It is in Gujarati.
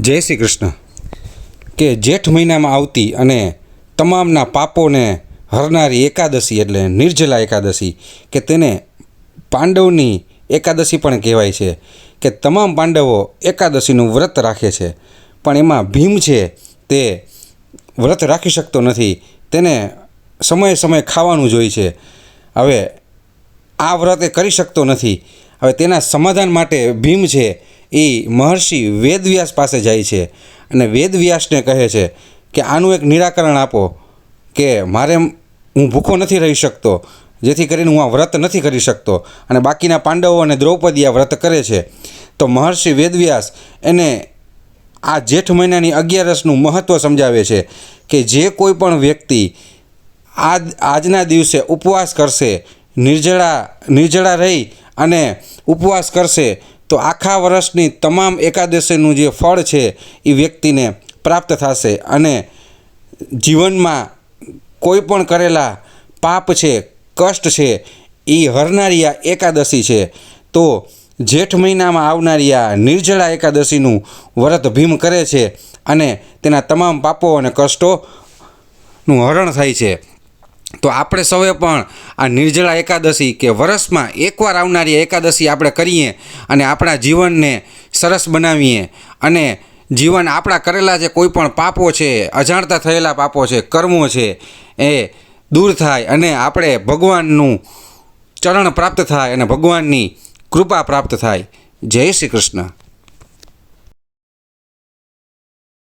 જય શ્રી કૃષ્ણ. કે જેઠ મહિનામાં આવતી અને તમામના પાપોને હરનારી એકાદશી એટલે નિર્જલા એકાદશી, કે તેને પાંડવની એકાદશી પણ કહેવાય છે, કે તમામ પાંડવો એકાદશીનું વ્રત રાખે છે. પણ એમાં ભીમ છે તે વ્રત રાખી શકતો નથી, તેને સમયે સમયે ખાવાનું જોઈએ છે. હવે આ વ્રત એ કરી શકતો નથી. હવે તેના સમાધાન માટે ભીમ છે એ મહર્ષિ વેદવ્યાસ પાસે જાય છે અને વેદવ્યાસને કહે છે કે આનું એક નિરાકરણ આપો કે મારે હું ભૂખો નથી રહી શકતો, જેથી કરીને હું આ વ્રત નથી કરી શકતો. અને બાકીના પાંડવો અને દ્રૌપદી આ વ્રત કરે છે. તો મહર્ષિ વેદવ્યાસ એને આ જેઠ મહિનાની અગિયારસનું મહત્ત્વ સમજાવે છે કે જે કોઈ પણ વ્યક્તિ આ આજના દિવસે ઉપવાસ કરશે, નિર્જળા નિર્જળા રહી અને ઉપવાસ કરશે તો આખા વર્ષની તમામ એકાદશીનું જે ફળ છે એ વ્યક્તિને પ્રાપ્ત થશે અને જીવનમાં કોઈ પણ કરેલા પાપ છે, કષ્ટ છે, એ હરનારી આ એકાદશી છે. તો જેઠ મહિનામાં આવનારી આ નિર્જળા એકાદશીનું વ્રત ભીમ કરે છે અને તેના તમામ પાપો અને કષ્ટોનું હરણ થાય છે. તો આપણે સૌએ પણ આ નિર્જળા એકાદશી કે વર્ષમાં એકવાર આવનારી એકાદશી આપણે કરીએ અને આપણા જીવનને સરસ બનાવીએ અને જીવન આપણા કરેલા જે કોઈ પણ પાપો છે, અજાણતા થયેલા પાપો છે, કર્મો છે, એ દૂર થાય અને આપણે ભગવાનનું ચરણ પ્રાપ્ત થાય અને ભગવાનની કૃપા પ્રાપ્ત થાય. જય શ્રી કૃષ્ણ.